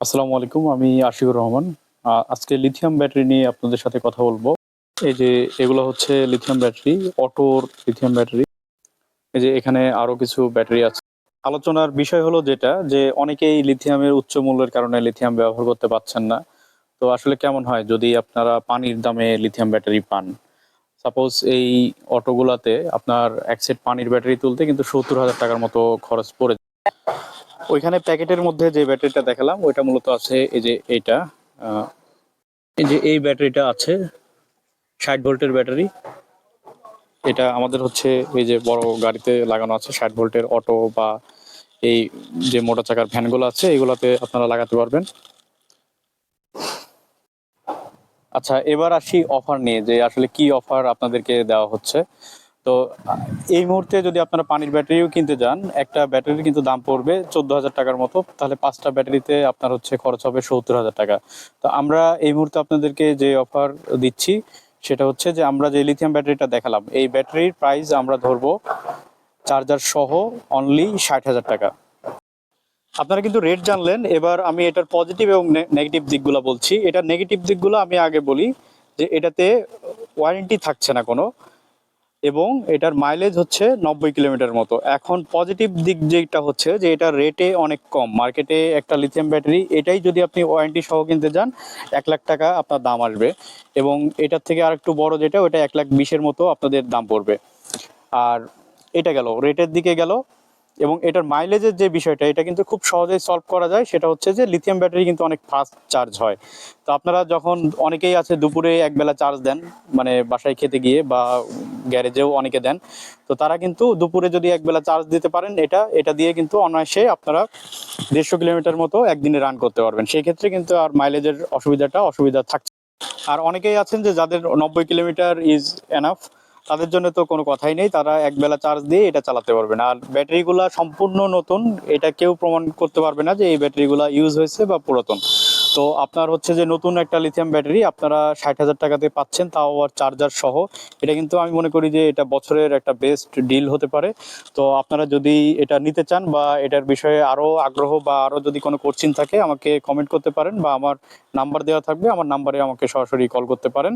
আসসালামু আলাইকুম, আমি আশিকুর রহমান। আজকে লিথিয়াম ব্যাটারি নিয়ে আপনাদের সাথে কথা বলব। এই যে এগুলো হচ্ছে লিথিয়াম ব্যাটারি অটোর লিথিয়াম ব্যাটারি এই যে এখানে আরও কিছু ব্যাটারি আছে। আলোচনার বিষয় হলো যেটা, যে অনেকেই লিথিয়ামের উচ্চ মূল্যের কারণে লিথিয়াম ব্যবহার করতে পারছেন না। তো আসলে কেমন হয় যদি আপনারা পানির দামে লিথিয়াম ব্যাটারি পান? সাপোজ এই অটোগুলাতে আপনার এক সেট পানির ব্যাটারি তুলতে কিন্তু সত্তর হাজার টাকার মতো খরচ পড়ে। ওইখানে প্যাকেটের মধ্যে যে ব্যাটারিটা দেখালাম, ওইটা মূলত আছে এই যে এইটা এই যে এই ব্যাটারিটা আছে, ষাট ভোল্টের ব্যাটারি। এটা আমাদের হচ্ছে এই যে বড় গাড়িতে লাগানো আছে, ষাট ভোল্টের অটো বা এই যে মোটর চাকার ভ্যানগুলো আছে, এগুলাতে আপনারা লাগাতে পারবেন। আচ্ছা এবার আসি অফার নিয়ে, যে আসলে কি অফার আপনাদেরকে দেওয়া হচ্ছে। তো এই মুহূর্তে যদি আপনারা পানির ব্যাটারিও কিনতে যান, একটা ব্যাটারির কিন্তু দাম পড়বে চোদ্দ হাজার টাকার মতো, তাহলে পাঁচটা ব্যাটারিতে আপনার হচ্ছে খরচ হবে সত্তর হাজার টাকা। তো আমরা এই মুহূর্তে আপনাদেরকে যে অফার দিচ্ছি, সেটা হচ্ছে যে আমরা যে লিথিয়াম ব্যাটারিটা দেখালাম, এই ব্যাটারির প্রাইস আমরা ধরবো চার্জার সহ অনলি ষাট হাজার টাকা। আপনারা কিন্তু রেট জানলেন, এবার আমি এটার পজিটিভ এবং নেগেটিভ দিকগুলো বলছি। এটার নেগেটিভ দিকগুলো আমি আগে বলি যে এটাতে ওয়ারেন্টি থাকছে না কোনো। এবং এটার মাইলেজ হচ্ছে নব্বই কিলোমিটার মতো। এখন পজিটিভ দিক যেটা হচ্ছে যে এটা রেটে অনেক কম। মার্কেটে একটা লিথিয়াম ব্যাটারি এটাই যদি আপনি ওয়ারেন্টি সহ কিনতে যান এক লাখ টাকা আপনার দাম আসবে। এবং এটার থেকে আর একটু বড় যেটা, ওটা এক লাখ বিশের মতো আপনাদের দাম পড়বে। আর এটা গেল রেটের দিকে গেল। এবং এটার মাইলেজের যে বিষয়টা, এটা কিন্তু খুব সহজেই সলভ করা যায়। সেটা হচ্ছে যে লিথিয়াম ব্যাটারি কিন্তু অনেক ফাস্ট চার্জ হয়। তো আপনারা যখন অনেকেই আছে, দুপুরে একবেলা চার্জ দেন মানে বাসায় খেতে গিয়ে বা গ্যারেজেও অনেকে দেন। তো তারা কিন্তু দুপুরে যদি একবেলা চার্জ দিতে পারেন, এটা এটা দিয়ে কিন্তু অনায়াসে আপনারা দেড়শো কিলোমিটার মতো একদিনে রান করতে পারবেন। সেই ক্ষেত্রে কিন্তু আর মাইলেজের অসুবিধাটা অসুবিধা থাকছে। আর অনেকেই আছেন যে যাদের নব্বই কিলোমিটার ইজ এনাফ তাদের জন্য তো কোনো কথাই নেই। তারা একবেলা চার্জ দিয়ে এটা চালাতে পারবেন। আর ব্যাটারিগুলা সম্পূর্ণ নতুন, এটা কেউ প্রমাণ করতে পারবে না যে এই ব্যাটারিগুলা ইউজ হয়েছে বা পুরাতন। তো আপনার হচ্ছে যে নতুন একটা লিথিয়াম ব্যাটারি আপনারা ষাট হাজার টাকাতে পাচ্ছেন, তাও আর চার্জার সহ। এটা কিন্তু আমি মনে করি যে এটা বছরের একটা বেস্ট ডিল হতে পারে। তো আপনারা যদি এটা নিতে চান বা এটার বিষয়ে আরও আগ্রহ বা আরও যদি কোনো কোশ্চিন থাকে, আমাকে কমেন্ট করতে পারেন বা আমার নাম্বার দেওয়া থাকবে, আমার নাম্বারে আমাকে সরাসরি কল করতে পারেন।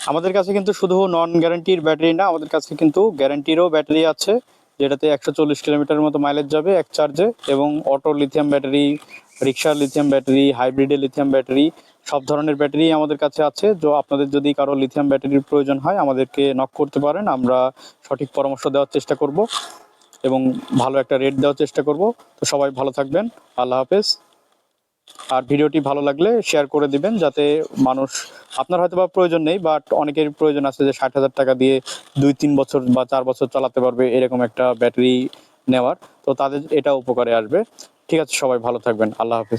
আমাদের কাছে কিন্তু শুধু নন গ্যারান্টির ব্যাটারি না, আমাদের কাছে কিন্তু গ্যারান্টিরও ব্যাটারি আছে। যেটাতে একশো চল্লিশ কিলোমিটার মতো মাইলেজ যাবে এক চার্জে এবং অটো লিথিয়াম ব্যাটারি রিক্সার লিথিয়াম ব্যাটারি হাইব্রিডের লিথিয়াম ব্যাটারি সব ধরনের ব্যাটারি আমাদের কাছে আছে। তো আপনাদের যদি কারও লিথিয়াম ব্যাটারির প্রয়োজন হয়, আমাদেরকে নক করতে পারেন, আমরা সঠিক পরামর্শ দেওয়ার চেষ্টা করব এবং ভালো একটা রেট দেওয়ার চেষ্টা করব। তো সবাই ভালো থাকবেন। আল্লাহ হাফেজ। আর ভিডিওটি ভালো লাগলে শেয়ার করে দিবেন যাতে মানুষ, আপনার হয়তো বা প্রয়োজন নেই বাট অনেকের প্রয়োজন আছে যে ষাট হাজার টাকা দিয়ে দুই, তিন বছর বা চার বছর চালাতে পারবে এরকম একটা ব্যাটারি নেওয়ার। তো তাদের এটা উপকারে আসবে। ঠিক আছে, সবাই ভালো থাকবেন। আল্লাহ হাফেজ।